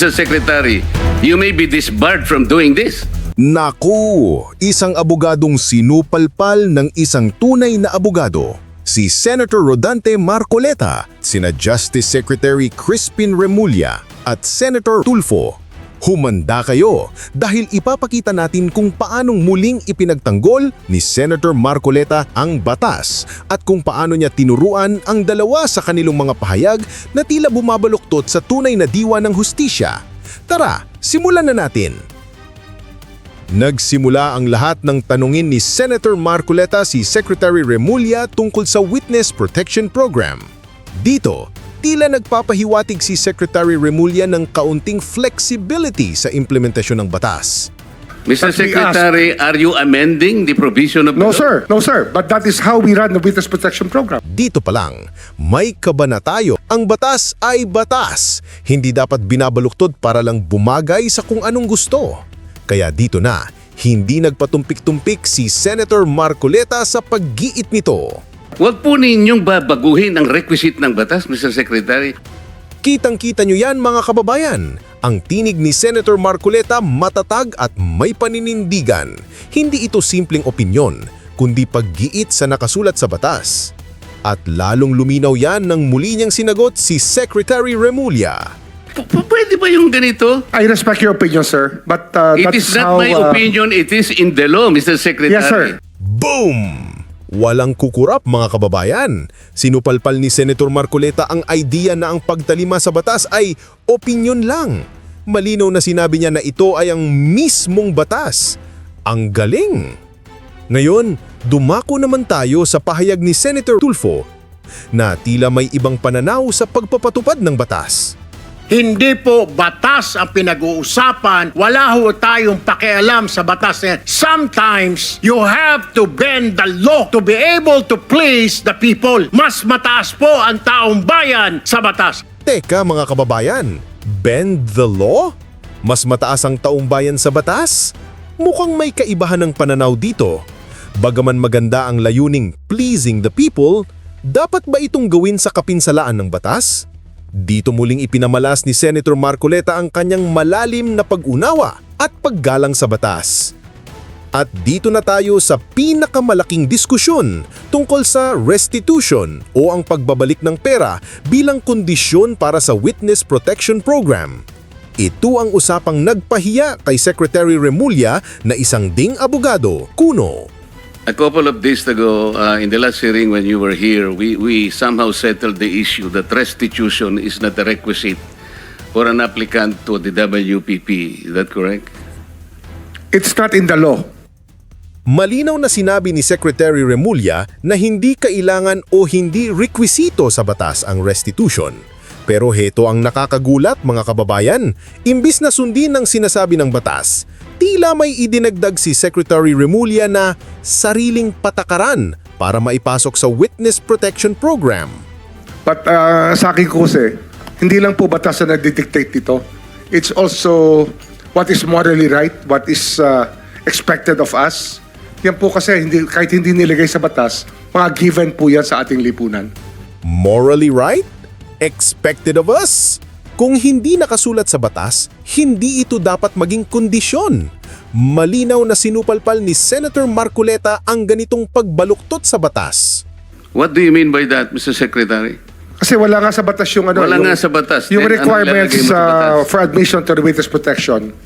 Mr. Secretary, you may be disbarred from doing this. Naku, isang abogadong sinupalpal ng isang tunay na abogado. Si Senator Rodante Marcoleta, sina Justice Secretary Crispin Remulla at Senator Tulfo. Humanda kayo dahil ipapakita natin kung paanong muling ipinagtanggol ni Senator Marcoleta ang batas at kung paano niya tinuruan ang dalawa sa kanilang mga pahayag na tila bumabaluktot sa tunay na diwa ng hustisya. Tara, simulan na natin! Nagsimula ang lahat ng tanungin ni Senator Marcoleta si Secretary Remulla tungkol sa Witness Protection Program. Dito, tila nagpapahiwatig si Secretary Remulla ng kaunting flexibility sa implementasyon ng batas. Mr. But Secretary, are you amending the provision of? No, sir. No, sir. But that is how we run the Witness Protection Program. Dito pa lang, may kaba na tayo. Ang batas ay batas. Hindi dapat binabaluktod para lang bumagay sa kung anong gusto. Kaya dito na, hindi nagpatumpik-tumpik si Senator Marcoleta sa paggiit nito. Huwag po ninyong babaguhin ang requisite ng batas, Mr. Secretary. Kitang-kita nyo yan mga kababayan. Ang tinig ni Senator Marcoleta matatag at may paninindigan. Hindi ito simpleng opinyon, kundi paggiit sa nakasulat sa batas. At lalong luminaw yan nang muli niyang sinagot si Secretary Remulla. P- pwede ba yung ganito? I respect your opinion, sir. But uh, It that is is not how... my uh, opinion, it is in the law, Mr. Secretary. Yes, sir. Boom! Walang kukurap mga kababayan. Sinupalpal ni Senator Marcoleta ang idea na ang pagtalima sa batas ay opinyon lang. Malinaw na sinabi niya na ito ay ang mismong batas. Ang galing! Ngayon, dumako naman tayo sa pahayag ni Senator Tulfo na tila may ibang pananaw sa pagpapatupad ng batas. Hindi po batas ang pinag-uusapan. Wala ho tayong pakialam sa batas. Sometimes, you have to bend the law to be able to please the people. Mas mataas po ang taong bayan sa batas. Teka mga kababayan, bend the law? Mas mataas ang taong bayan sa batas? Mukhang may kaibahan ng pananaw dito. Bagaman maganda ang layuning pleasing the people, dapat ba itong gawin sa kapinsalaan ng batas? Dito muling ipinamalas ni Senator Marcoleta ang kanyang malalim na pag-unawa at paggalang sa batas. At dito na tayo sa pinakamalaking diskusyon tungkol sa restitution o ang pagbabalik ng pera bilang kondisyon para sa Witness Protection Program. Ito ang usapang nagpahiya kay Secretary Remulla na isang ding abogado, Kuno. A couple of days ago, uh, in the last hearing when you were here, we, we somehow settled the issue that restitution is not a requisite for an applicant to the WPP. Is that correct? It's not in the law. Malinaw na sinabi ni Secretary Remulla na hindi kailangan o hindi rekwisito sa batas ang restitution. Pero heto ang nakakagulat mga kababayan, imbis na sundin ang sinasabi ng batas, tila may idinagdag si Secretary Remulla na sariling patakaran para maipasok sa Witness Protection Program. But uh, sa akin ko kasi, hindi lang po batas na nagdidictate dito. It's also what is morally right, what is uh, expected of us. Yan po kasi, hindi, kahit hindi nilagay sa batas, mga given po yan sa ating lipunan. Morally right? Expected of us? Kung hindi nakasulat sa batas, hindi ito dapat maging kondisyon. Malinaw na sinupalpal ni Senator Marcoleta ang ganitong pagbaluktot sa batas. What do you mean by that, Mr. Secretary? Kasi wala nga sa batas yung ano. Wala yung, nga sa batas. Yung Then, ano requirements sa uh, for admission to the witness protection.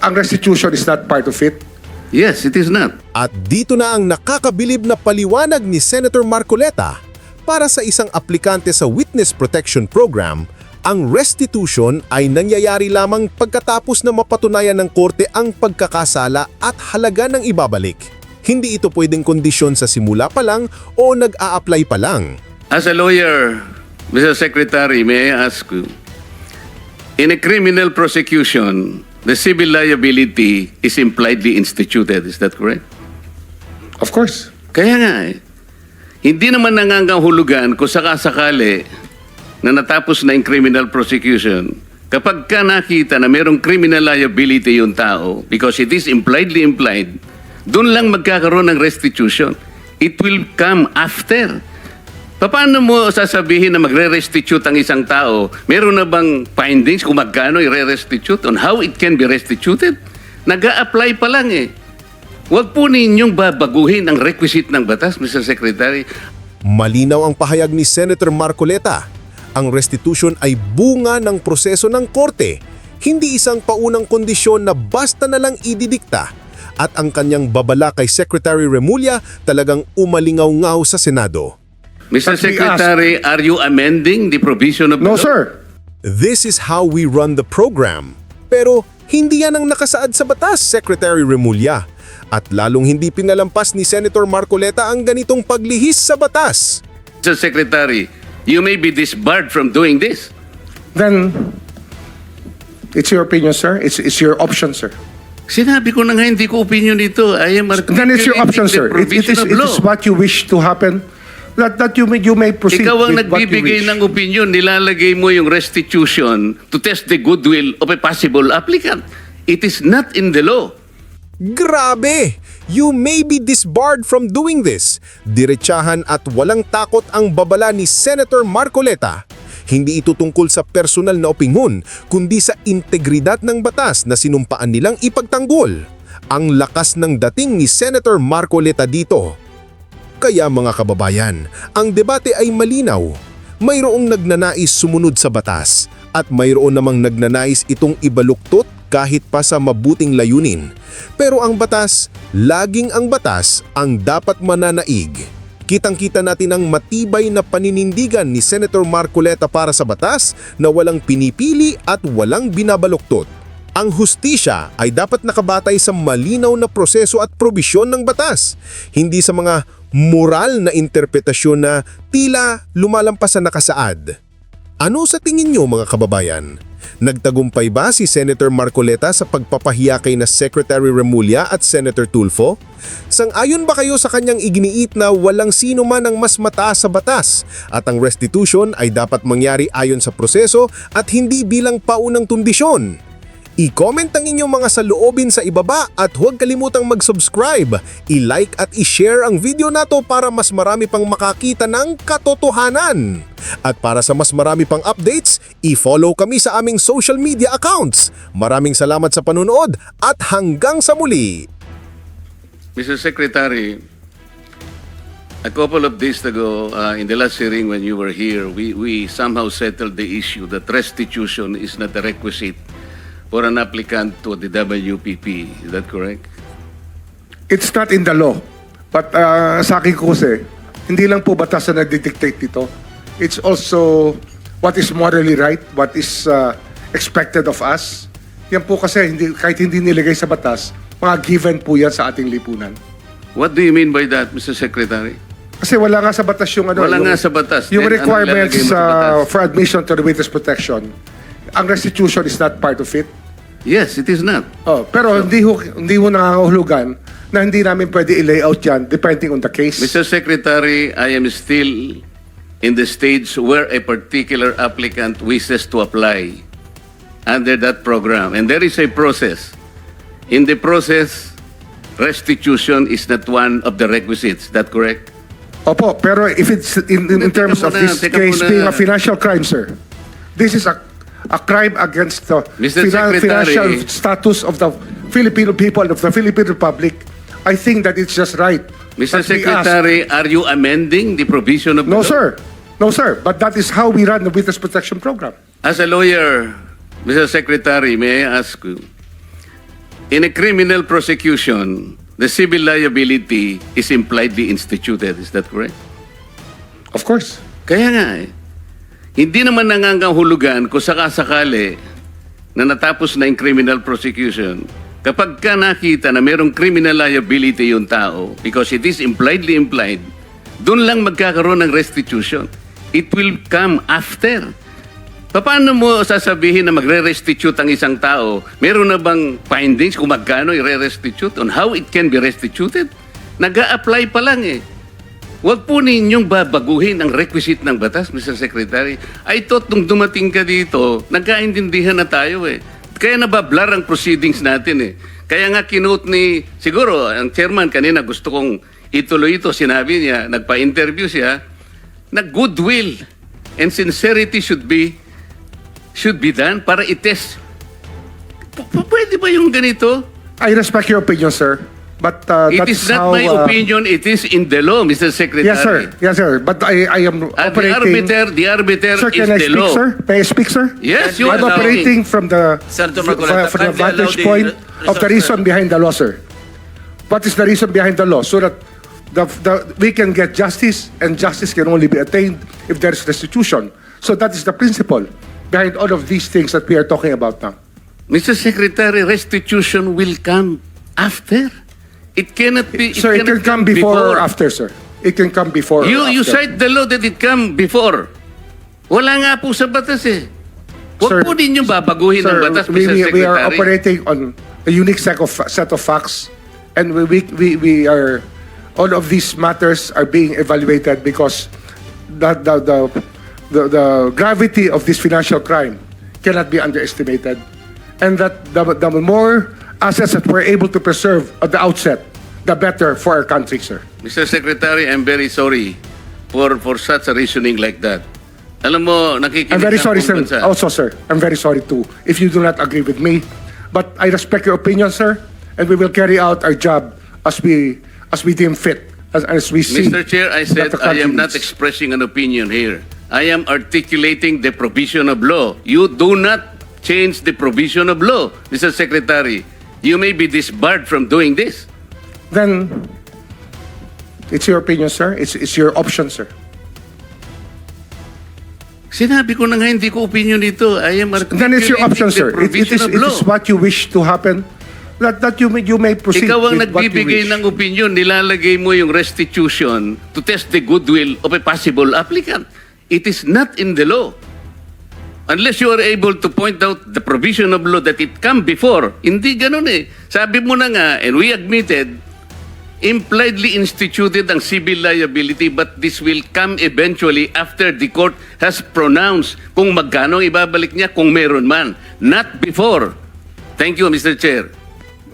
Ang restitution is not part of it. Yes, it is not. At dito na ang nakakabilib na paliwanag ni Senator Marcoleta. Para sa isang aplikante sa Witness Protection Program, ang restitution ay nangyayari lamang pagkatapos na mapatunayan ng korte ang pagkakasala at halaga ng ibabalik. Hindi ito pwedeng kondisyon sa simula pa lang o nag-a-apply pa lang. As a lawyer, Mr. Secretary, may I ask you, in a criminal prosecution, the civil liability is impliedly instituted. Is that correct? Of course. Kaya nga eh. Hindi naman nangangahulugan kung sakasakali na natapos na yung criminal prosecution, kapag ka nakita na merong criminal liability yung tao, because it is impliedly implied, doon lang magkakaroon ng restitution. It will come after. Paano mo sasabihin na magre-restitute ang isang tao? Meron na bang findings kung magkano i-restitute on how it can be restituted? nag apply pa lang eh. Huwag po ninyong babaguhin ang requisite ng batas, Mr. Secretary. Malinaw ang pahayag ni Senator Marcoleta. Ang restitution ay bunga ng proseso ng korte, hindi isang paunang kondisyon na basta na lang ididikta. At ang kanyang babala kay Secretary Remulla talagang umalingaw-ngaw sa Senado. Mr. Secretary, are you amending the provision of the No, sir. This is how we run the program. Pero hindi yan ang nakasaad sa batas, Secretary Remulla. At lalong hindi pinalampas ni Senator Marcoleta ang ganitong paglihis sa batas. Mr. Secretary, you may be disbarred from doing this. Then, it's your opinion, sir. It's, it's your option, sir. Sinabi ko na nga hindi ko opinion dito. I am Then it's your option, sir. It, it, is, it is what you wish to happen. That, that you, may, you may proceed Ikaw ang with what you nagbibigay wish. ng opinion, nilalagay mo yung restitution to test the goodwill of a possible applicant. It is not in the law. Grabe! You may be disbarred from doing this. Diretsahan at walang takot ang babala ni Senator Marcoleta. Hindi ito tungkol sa personal na opinyon, kundi sa integridad ng batas na sinumpaan nilang ipagtanggol. Ang lakas ng dating ni Senator Marcoleta dito. Kaya mga kababayan, ang debate ay malinaw. Mayroong nagnanais sumunod sa batas at mayroon namang nagnanais itong ibaluktot kahit pa sa mabuting layunin. Pero ang batas, laging ang batas ang dapat mananaig. Kitang-kita natin ang matibay na paninindigan ni Senator Marcoleta para sa batas na walang pinipili at walang binabaluktot. Ang hustisya ay dapat nakabatay sa malinaw na proseso at probisyon ng batas, hindi sa mga moral na interpretasyon na tila lumalampas sa nakasaad. Ano sa tingin niyo mga kababayan? Nagtagumpay ba si Senator Marcoleta sa pagpapahiya kay na Secretary Remulla at Senator Tulfo? Sang-ayon ba kayo sa kanyang iginiit na walang sino man ang mas mataas sa batas at ang restitution ay dapat mangyari ayon sa proseso at hindi bilang paunang tundisyon? I-comment ang inyong mga saloobin sa ibaba at huwag kalimutang mag-subscribe, i-like at i-share ang video nato para mas marami pang makakita ng katotohanan. At para sa mas marami pang updates, i-follow kami sa aming social media accounts. Maraming salamat sa panunood at hanggang sa muli! Mr. Secretary, a couple of days ago, uh, in the last hearing when you were here, we, we somehow settled the issue that restitution is not a requisite for an applicant to the WPP. Is that correct? It's not in the law. But uh, sa akin ko kasi, hindi lang po batas na nagdidictate dito. It's also what is morally right, what is uh, expected of us. Yan po kasi hindi, kahit hindi nilagay sa batas, mga given po yan sa ating lipunan. What do you mean by that, Mr. Secretary? Kasi wala nga sa batas yung ano. Wala yung, nga sa batas. Yung Then, requirements sa uh, batas? for admission to the witness protection. Ang restitution is not part of it. Yes, it is not. Oh, pero hindi ho, hindi ho nangangahulugan na hindi namin pwede i-layout yan depending on the case. Mr. Secretary, I am still in the stage where a particular applicant wishes to apply under that program. And there is a process. In the process, restitution is not one of the requisites. That correct? Opo, pero if it's in, in, in terms of muna, this teka case muna. being a financial crime, sir, this is a a crime against the. Secretary. financial status of the Filipino people of the Philippine Republic. I think that it's just right. Mr. we ask- Secretary, are you amending the provision of No, sir. No, sir. But that is how we run the witness protection program. As a lawyer, Mr. Secretary, may I ask you, in a criminal prosecution, the civil liability is impliedly instituted. Is that correct? Of course. Kaya nga eh. Hindi naman nangangahulugan kung sakasakali na natapos na yung criminal prosecution, kapag ka nakita na mayroong criminal liability yung tao, because it is impliedly implied, doon lang magkakaroon ng restitution. It will come after. Paano mo sasabihin na magre-restitute ang isang tao? Meron na bang findings kung magkano i-restitute on how it can be restituted? nag apply pa lang eh. Huwag po ninyong babaguhin ang requisite ng batas, Mr. Secretary. I thought nung dumating ka dito, nagkaintindihan na tayo eh. Kaya nabablar ang proceedings natin eh. Kaya nga kinote ni, siguro, ang chairman kanina gusto kong ituloy ito, sinabi niya, nagpa-interview siya, na goodwill and sincerity should be should be done para itest. P- pwede ba yung ganito? I respect your opinion, sir. But uh, It that's is not how, my uh, opinion, it is in the law, Mr. Secretary. Yes, sir. Yes, sir. But I, I am the operating... arbiter, the arbiter Sir, is can I the speak, law. sir? May I speak, sir? Yes, you I'm are operating from the from the vantage the point re- of the reason behind the law, sir. What is the reason behind the law? So that the, the, we can get justice, and justice can only be attained if there is restitution. So that is the principle behind all of these things that we are talking about now. Mr. Secretary, restitution will come after. It cannot be. Sir, it can come before or after, sir. It can come before You, or you cite the law that it come before. Wala nga po sa batas eh. Huwag Sir, po ninyo babaguhin ang Sir, batas, we, Mr. Secretary. we are operating on a unique set of, set of facts, and we, we, we, we are, all of these matters are being evaluated because the, the, the, the, the gravity of this financial crime cannot be underestimated. And that the, the more assets that we're able to preserve at the outset, the better for our country, sir. Mr. Secretary, I'm very sorry for for such a reasoning like that. Alam mo, nakikinig I'm very sorry, sir. bansa. Also, sir, I'm very sorry too if you do not agree with me. But I respect your opinion, sir, and we will carry out our job as we as we deem fit, as, as we see. Mr. Chair, I said I am not expressing an opinion here. I am articulating the provision of law. You do not change the provision of law, Mr. Secretary. You may be disbarred from doing this. Then it's your opinion, sir. It's it's your option, sir. Sinabi ko na nga hindi ko opinion dito. I am Then it's your option, sir. It, it is it is what you wish to happen. That that you may you may proceed Ikaw ang with nagbibigay ng opinion, nilalagay mo yung restitution to test the goodwill of a possible applicant. It is not in the law. Unless you are able to point out the provision of law that it come before. Hindi ganun eh. Sabi mo na nga, and we admitted, impliedly instituted ang civil liability but this will come eventually after the court has pronounced kung magkano ang ibabalik niya kung meron man. Not before. Thank you, Mr. Chair.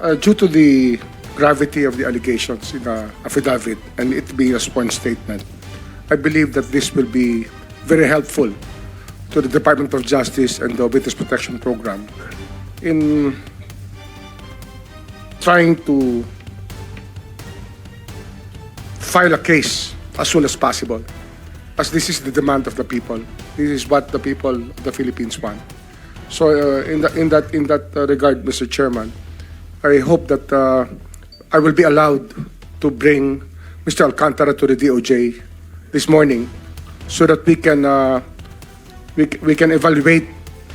uh, due to the gravity of the allegations in the affidavit and it being a sworn statement, I believe that this will be very helpful to the Department of Justice and the Witness Protection Program in trying to file a case as soon as possible, as this is the demand of the people. This is what the people of the Philippines want. So uh, in, that in that in that uh, regard, Mr. Chairman, I hope that uh, I will be allowed to bring Mr. Alcantara to the DOJ this morning, so that we can uh, we, we can evaluate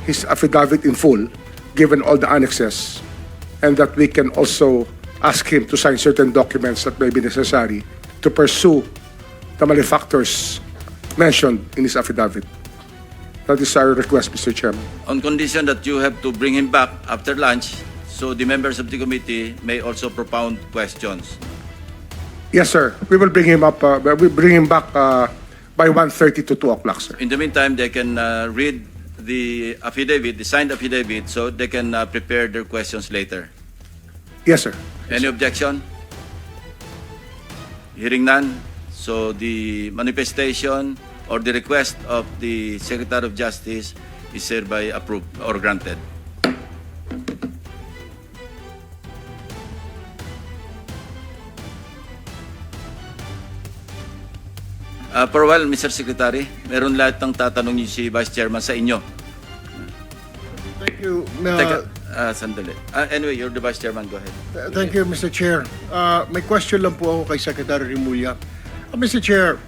his affidavit in full, given all the annexes, and that we can also ask him to sign certain documents that may be necessary to pursue the malefactors mentioned in his affidavit. That is our request, Mr. Chairman. On condition that you have to bring him back after lunch, so the members of the committee may also propound questions. Yes, sir. We will bring him up. Uh, we bring him back uh, by 1.30 to 2 o'clock, sir. In the meantime, they can uh, read the affidavit, the signed affidavit, so they can uh, prepare their questions later. Yes, sir. Any objection? Hearing none, so the manifestation or the request of the Secretary of Justice is hereby approved or granted. Uh, for a while, Mr. Secretary, meron lahat ng tatanong niyo si Vice Chairman sa inyo. Thank you. uh, Teka, uh, sandali. Uh, anyway, you're the Chairman, go ahead. th- Thank you, Mr. Chair. Uh, may question lang po ako kay Secretary Rimulya. Uh, Mr. Chair,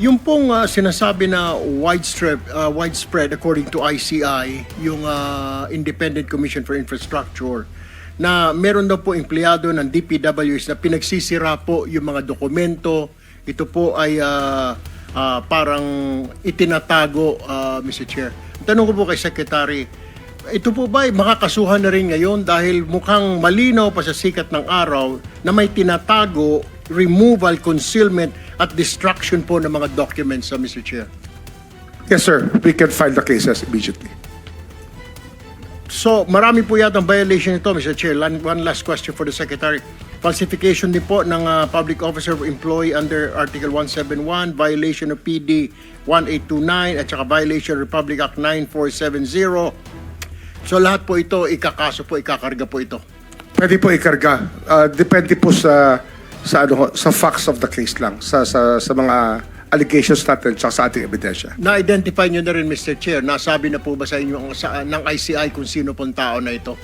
yung pong uh, sinasabi na widespread, uh, widespread according to ICI, yung uh, Independent Commission for Infrastructure, na meron daw po empleyado ng DPWs na pinagsisira po yung mga dokumento. Ito po ay uh, uh, parang itinatago, uh, Mr. Chair. Tanong ko po kay Secretary, ito po ba ay makakasuhan na rin ngayon dahil mukhang malinaw pa sa sikat ng araw na may tinatago, removal, concealment at destruction po ng mga documents sa Mr. Chair. Yes, sir. We can file the cases immediately. So, marami po yata ang violation ito, Mr. Chair. One last question for the Secretary. falsification din po ng ah, public officer or employee under Article 171, violation of PD 1829, at saka violation of Republic Act 9470. So lahat po ito, ikakaso po, ikakarga po ito. Pwede po ikarga. Ah, depende po sa sa ano sa facts of the case lang, sa sa sa mga allegations natin tsaka sa ating ebidensya. Na-identify nyo na rin, Mr. Chair, nasabi na po ba sa inyo ang, sa, ng ICI kung sino pong tao na ito?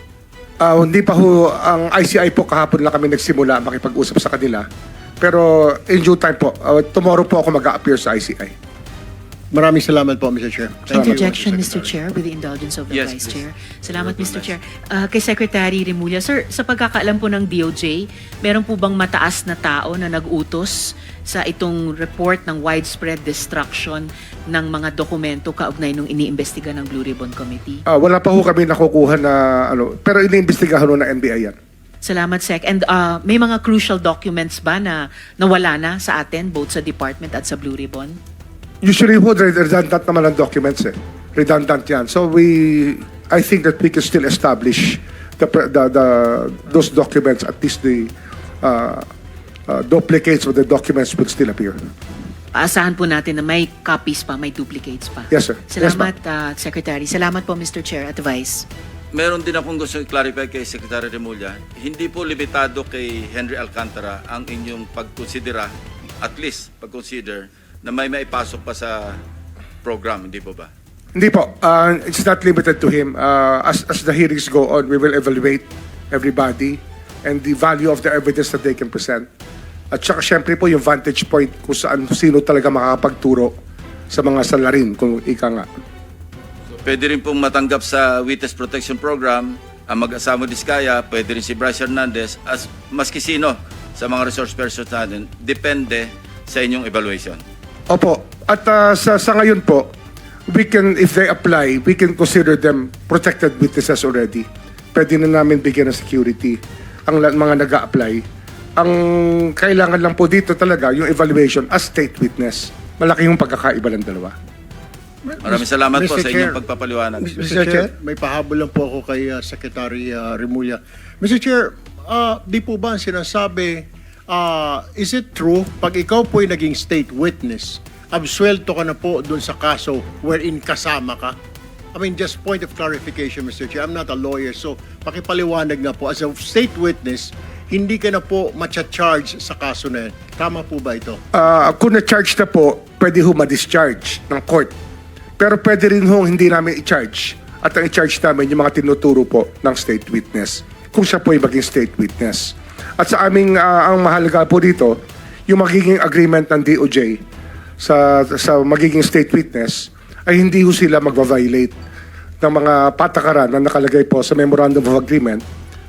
Ah, hindi pa ho, ang ICI po kahapon lang kami nagsimula makipag-usap sa kanila. Pero in due time po, ah, tomorrow po ako mag-a-appear sa ICI. Maraming salamat po, Mr. Chair. Salamat. Interjection, Mr. Chair, with the indulgence of the Yes, Vice please. Chair. Salamat, Mr. Chair. Ah, kay Secretary Remulla, Sir, sa pagkakaalam po ng DOJ, meron po bang mataas na tao na nag-utos sa itong report ng widespread destruction ng mga dokumento kaugnay nung iniimbestiga ng Blue Ribbon Committee? Ah, wala pa ho kami nakukuha na ano, pero iniimbestigahan ho ng NBI yan. Salamat, Sec. And ah, may mga crucial documents ba na nawala na sa atin, both sa department at sa Blue Ribbon? Usually ho, redundant naman ang documents eh. Redundant yan. So we, I think that we can still establish the, the, the those documents, at least the uh, uh, duplicates of the documents will still appear. Aasahan po natin na may copies pa, may duplicates pa. Yes, sir. Yes, Salamat, ah, Secretary. Salamat po, Mr. Chair at Vice. Meron din akong gusto i-clarify kay Secretary Remulla. Hindi po limitado kay Henry Alcantara ang inyong pagkonsidera, at least pag-consider, na may maipasok pa sa program, hindi po ba? Hindi po. Uh, it's not limited to him. Uh, as, as the hearings go on, we will evaluate everybody and the value of the evidence that they can present. At saka syempre po yung vantage point kung saan sino talaga makakapagturo sa mga salarin kung ika nga. Pwede rin pong matanggap sa Witness Protection Program ang mag-asama Diskaya, pwede rin si Bryce Hernandez, as maski sino sa mga resource persons natin, depende sa inyong evaluation. Opo. At uh, sa, sa ngayon po, we can, if they apply, we can consider them protected witnesses already. Pwede na namin bigyan ng security ang la- mga nag apply Ang kailangan lang po dito talaga, yung evaluation as state witness. Malaki yung pagkakaiba ng dalawa. Maraming salamat po Mr. sa Chair. inyong pagpapaliwanag. Mr. Chair, may pahabol lang po ako kay uh, Secretary uh, Remulla. Mr. Chair, uh, di po ba ang sinasabi, uh, is it true, pag ikaw po'y naging state witness, absuelto ka na po dun sa kaso wherein kasama ka? I mean, just point of clarification, Mr. Chair. I'm not a lawyer, so pakipaliwanag nga po. As a state witness, hindi ka na po matcha-charge sa kaso na yan. Tama po ba ito? Ah, kung na-charge na po, pwede ho ma-discharge ng court. Pero pwede rin ho hindi namin i-charge. At ang i-charge namin yung mga tinuturo po ng state witness. Kung siya po ay maging state witness. At sa aming, ah, ang mahalaga po dito, yung magiging agreement ng DOJ sa, sa magiging state witness ay hindi ho sila magva-violate ng mga patakaran na nakalagay po sa Memorandum of Agreement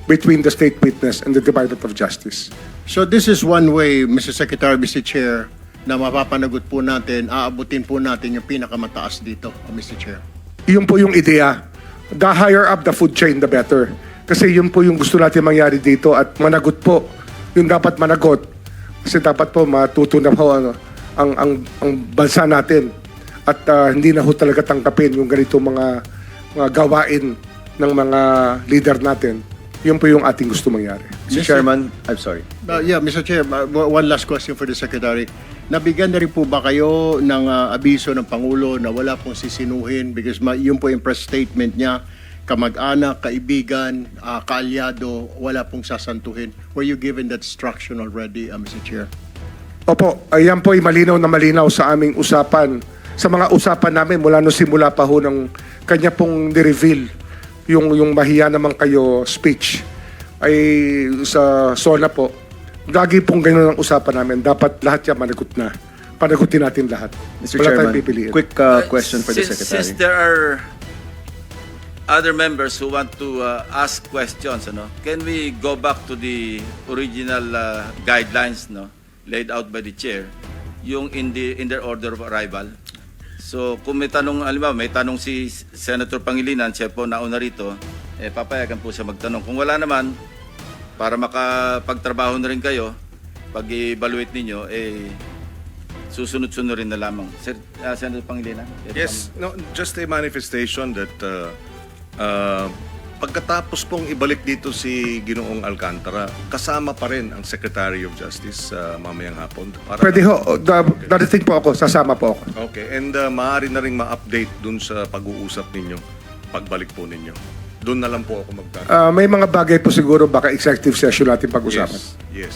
between the state witness and the Department of Justice. So this is one way, Mr. Secretary, Mr. Chair, na mapapanagot po natin, aabutin po natin yung pinakamataas dito, uh, Mr. Chair. Yun po yung ideya. The higher up the food chain, the better. Kasi yun po yung gusto natin mangyari dito at managot po. Yung dapat managot. Kasi dapat po matuto na po ano, ang, ang, ang bansa natin. At ah, hindi na ho talaga tangkapin yung ganito mga, mga gawain ng mga leader natin. Yun po yung ating gusto mangyari. Mr. Mr. Chairman, I'm sorry. Uh, yeah, Mr. Chair, uh, one last question for the Secretary. Nabigyan na rin po ba kayo ng uh, abiso ng Pangulo na wala pong sisinuhin because ma- yun po yung press statement niya, kamag-anak, kaibigan, uh, kaalyado, wala pong sasantuhin. Were you given that instruction already, uh, Mr. Chair? Opo, ayan po ay malinaw na malinaw sa aming usapan. Sa mga usapan namin mula no simula pa ho ng kanya pong ni-reveal yung, yung mahiya naman kayo speech ay sa SONA po. Lagi pong ganyan ang usapan namin. Dapat lahat yan managot na. Panagutin natin lahat. Mr. Wala Chairman, quick uh, question for the since, Secretary. Since there are other members who want to uh, ask questions, ano, can we go back to the original uh, guidelines no, laid out by the chair, yung in, the, in their order of arrival? So kung may tanong, alam may tanong si Senator Pangilinan, siya po nauna rito, eh, papayagan po siya magtanong. Kung wala naman, para makapagtrabaho na rin kayo, pag-evaluate ninyo, eh, susunod-sunod rin na lamang. Sir, uh, Senator Pangilinan? Yes, no, just a manifestation that uh, uh, pagkatapos pong ibalik dito si Ginoong Alcantara, kasama pa rin ang Secretary of Justice sa mamayang hapon. Para Pwede ho, da- darating po ako, sasama po ako. Okay, and uh, maaari na rin ma-update dun sa pag-uusap ninyo, pagbalik po ninyo. Doon na lang po ako magtatanong. Ah, may mga bagay po siguro baka executive session natin pag-usapan. Yes, yes.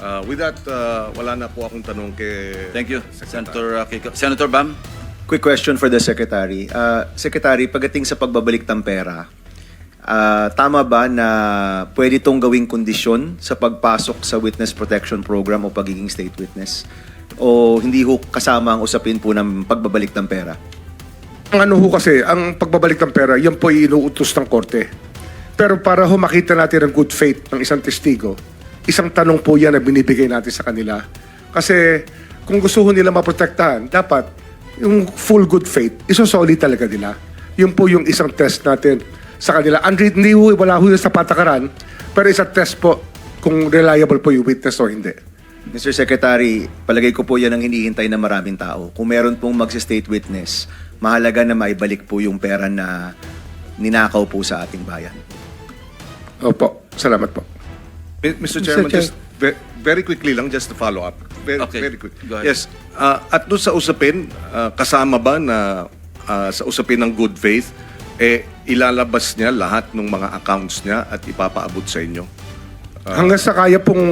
Uh, with that, uh, wala na po akong tanong kay... Thank you, Senator uh, Kiko. Senator Bam? Quick question for the Secretary. Uh, Secretary, pagdating sa pagbabalik ng pera, ah, tama ba na pwede itong gawing kondisyon sa pagpasok sa Witness Protection Program o pagiging state witness? O hindi ho kasama ang usapin po ng pagbabalik ng pera? Ang ano ho kasi, ang pagbabalik ng pera, yan po ay inuutos ng korte. Pero para ho makita natin ang good faith ng isang testigo, isang tanong po yan na binibigay natin sa kanila. Kasi kung gusto ho nila maprotektahan, dapat yung full good faith, isosolid talaga nila. Yun po yung isang test natin sa kanila. And hindi ho, wala ho yun sa patakaran, pero isang test po kung reliable po yung witness o hindi. Mr. Secretary, palagay ko po yan ang hinihintay ng maraming tao. Kung meron pong mag-state witness, mahalaga na maibalik po yung pera na ninakaw po sa ating bayan. Opo, salamat po. Mr. Chairman, Chair. just ve- very quickly lang, just to follow up. Very, Okay, very quick. go ahead. Yes, uh, at doon sa usapin, uh, kasama ba na uh, sa usapin ng good faith, eh, ilalabas niya lahat ng mga accounts niya at ipapaabot sa inyo? Hanggang sa kaya pong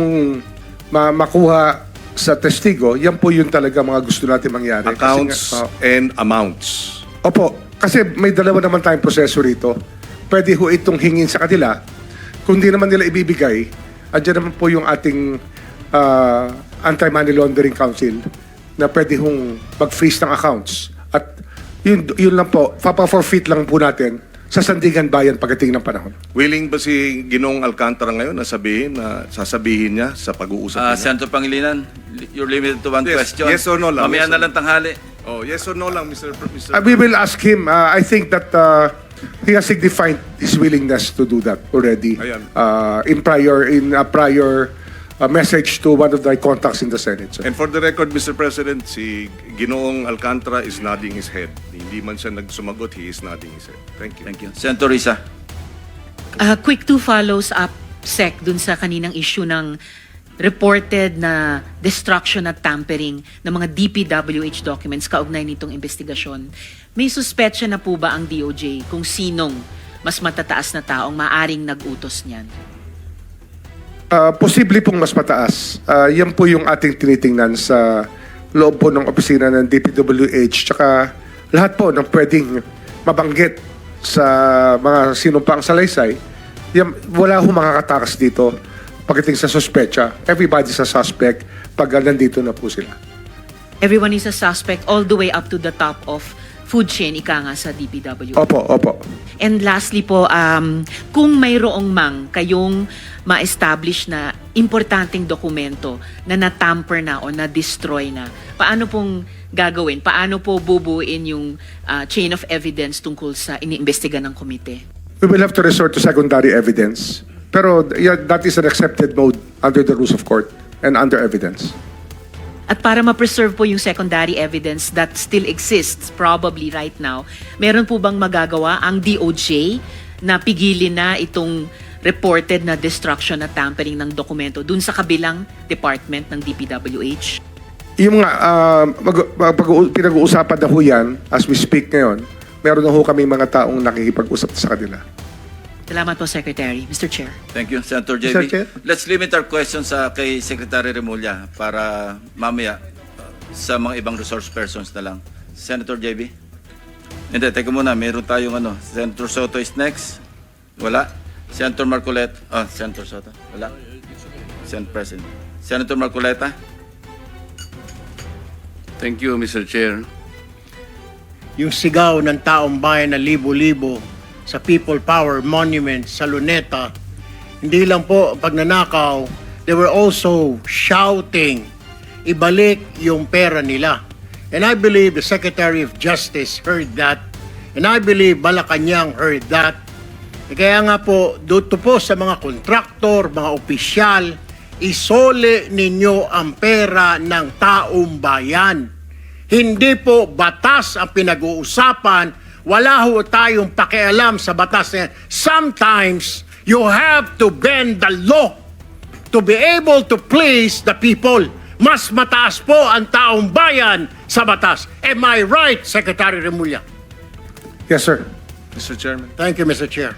ma- makuha sa testigo, yan po yung talaga mga gusto natin mangyari. Kasi Accounts nga- and amounts. oh. opo, kasi may dalawa naman tayong proseso rito. Pwede ho itong hingin sa kanila. Kung di naman nila ibibigay, andyan naman po yung ating ah, Anti-Money Laundering Council na pwede hong mag-freeze ng accounts. At yun, yun lang po, papa-forfeit lang po natin sa Sandigan Bayan pagdating ng panahon. Willing ba si Ginong Alcantara ngayon na sabihin, na sasabihin niya sa pag-uusap Uh, niya? Senator Pangilinan, li- you're limited to one Yes, question. yes or no lang, Mamaya yes na lang tanghali. Oh, yes or no lang, Mr. Pr- Mr. Uh, we will ask him. Uh, I think that uh, he has signified his willingness to do that already. Ayan. Uh, in prior in a prior uh, message to one of my contacts in the Senate. sir. And for the record, Mr. President, si Ginoong Alcantara is nodding his head. Hindi man siya nagsumagot, he is nodding his head. Thank you. Thank you. Senator Risa? Uh, quick two follows up, Sec, dun sa kaninang issue ng reported na destruction at tampering ng mga DPWH documents kaugnay nitong investigasyon. May suspetsya na po ba ang DOJ kung sinong mas matataas na taong maaring nag-utos niyan? Uh, posible pong mas mataas. Uh, yan po yung ating tinitingnan sa loob po ng opisina ng DPWH tsaka lahat po ng pwedeng mabanggit sa mga sinumpang salaysay. Yan, wala ho makakatakas dito pagdating sa suspecha. Everybody's a suspect pag nandito na po sila. Everyone is a suspect all the way up to the top of food chain, ika nga sa DPWH. Opo, opo. And lastly po, um, kung mayroong mang kayong ma-establish na importanteng dokumento na natamper na o na-destroy na, paano pong gagawin? Paano po bubuin yung uh, chain of evidence tungkol sa iniimbestiga ng komite? We will have to resort to secondary evidence. Pero yeah, that is an accepted mode under the rules of court and under evidence. At para ma-preserve po yung secondary evidence that still exists probably right now, meron po bang magagawa ang DOJ na pigilin na itong reported na destruction at tampering ng dokumento dun sa kabilang department ng DPWH? Yung mga ah, mag- pinag-uusapan na ho yan, as we speak ngayon, meron na ho kami mga taong nakikipag-usap sa kanila. Salamat po, Secretary. Mr. Chair. Thank you, Senator Mr. JB. Chair. Let's limit our questions sa kay Secretary Remulla para mamaya uh, sa mga ibang resource persons na lang. Senator JB? Hindi, teka muna. Meron tayong ano. Senator Soto is next. Wala. Senator Marcoleta. Ah, Senator Soto. Wala. Senator President. Senator Marcoleta? Thank you, Mr. Chair. Yung sigaw ng taong bayan na libo-libo sa People Power Monument sa Luneta, hindi lang po pagnanakaw, they were also shouting, ibalik yung pera nila. And I believe the Secretary of Justice heard that. And I believe Malacanang heard that. E Kaya nga po, dito po sa mga kontraktor, mga opisyal, isole ninyo ang pera ng taong bayan. Hindi po batas ang pinag-uusapan, wala ho tayong pakialam sa batas na. Sometimes, you have to bend the law to be able to please the people. Mas mataas po ang taong bayan sa batas. Am I right, Secretary Remulla? Yes, sir. Mr. Chairman. Thank you, Mr. Chair.